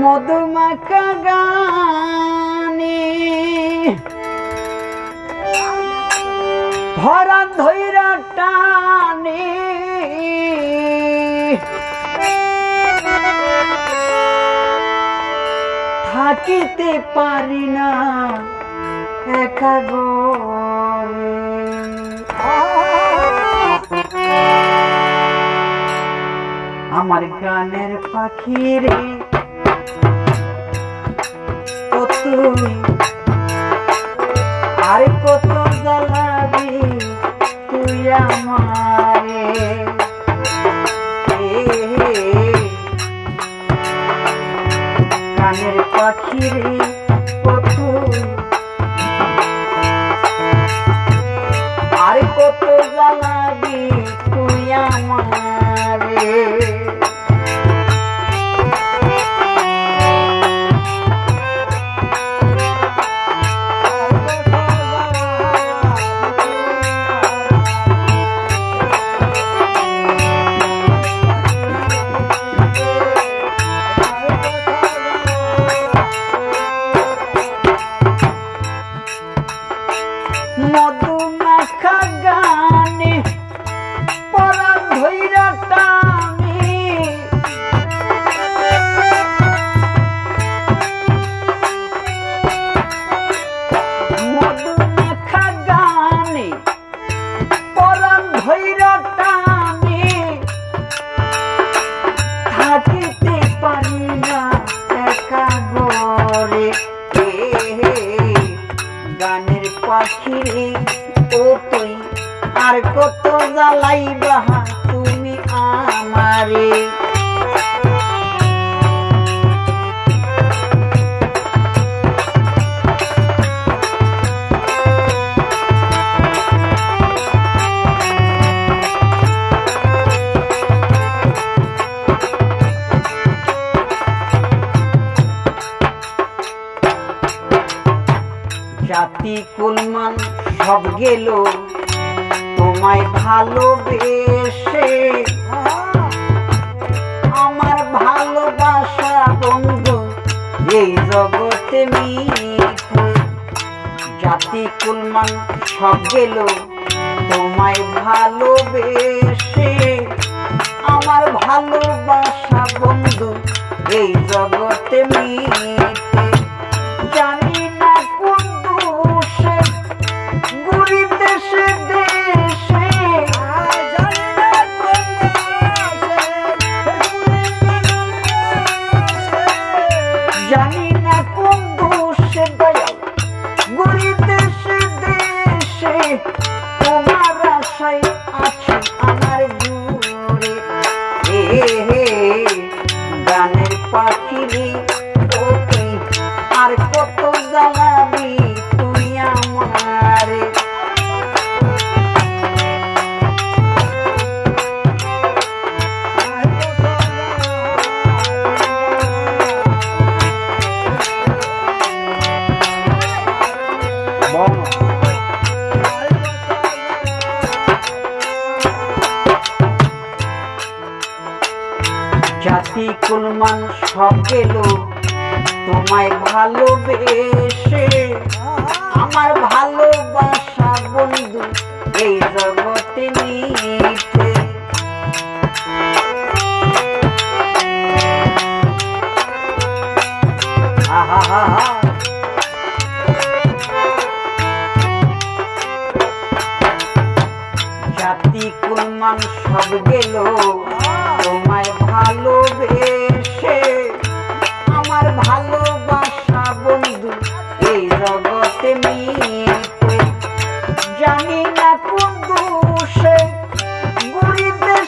মধুমাখা গানে ভরা ধৈরা টানে থাকিতে পারি না। একা গরে আমার গানের পাখি রে তুই আর কত জ্বালাবি তুই আমারে? গানের পাখি রে আর কত জ্বালাবি পাখিরে ও তুই আর কত জ্বালাইবা তুমি আমারে? সব গেল। তোমায় ভালোবেসে আমার ভালোবাসা বন্ধু। এই জগতে মিঠে জাতি কুলমান সব গেল। তোমায় ভালোবেসে আমার ভালোবাসা বন্ধু। এই জগতে মিঠে পাখিরি কুলমান সব গেল। তোমায় ভালোবেসে আমার ভালোবাসা বন্ধু এই জগতে নিতে জাতি কুলমান সব গেল। তোমায় ভালোবেসে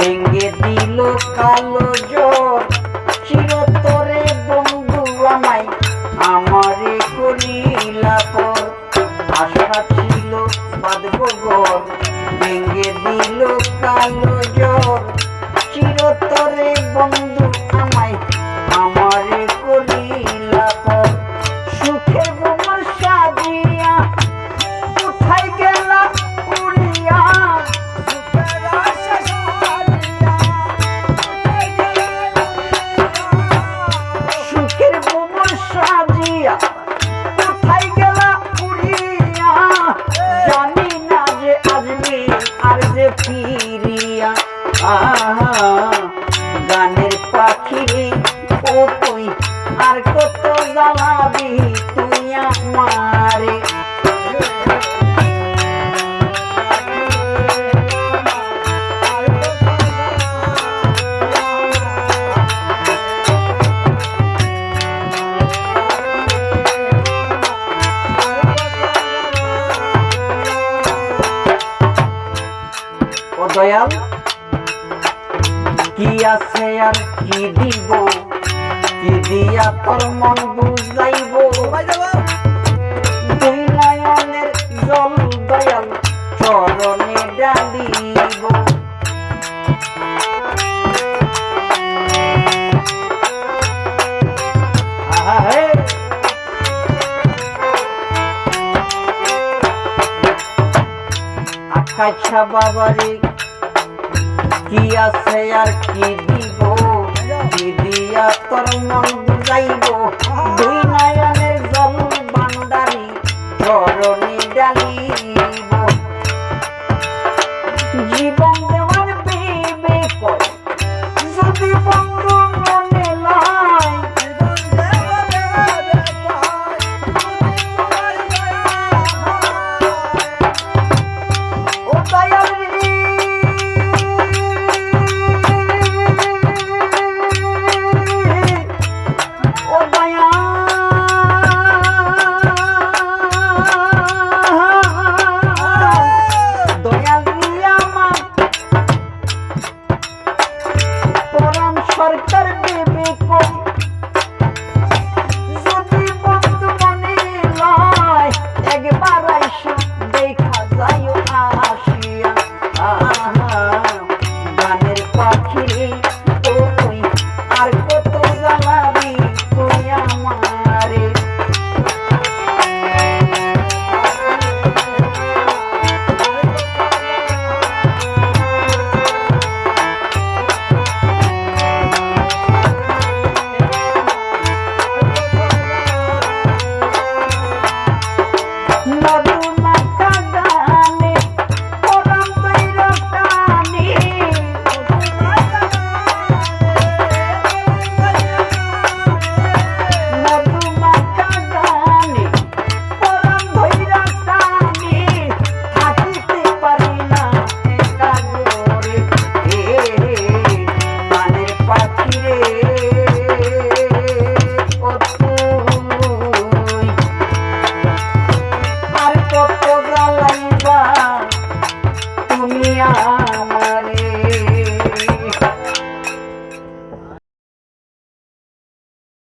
ভেঙে দিল কালো উড়িয়া যে আজমি আর যে গানের পাখি ও তুই আর কত জ্বালাবি? দয়াল। কি আছে আর কি দিব? কি দিয়া তোর মন বুঝাইব দুই নয়নের জল দয়াল চরণে ডালিব। আচ্ছা বাবারে কি আছে আর কি দিব? দিদিয়া তোর মন বুঝাইব। দুই নয়নের জল বান্দারি চরণ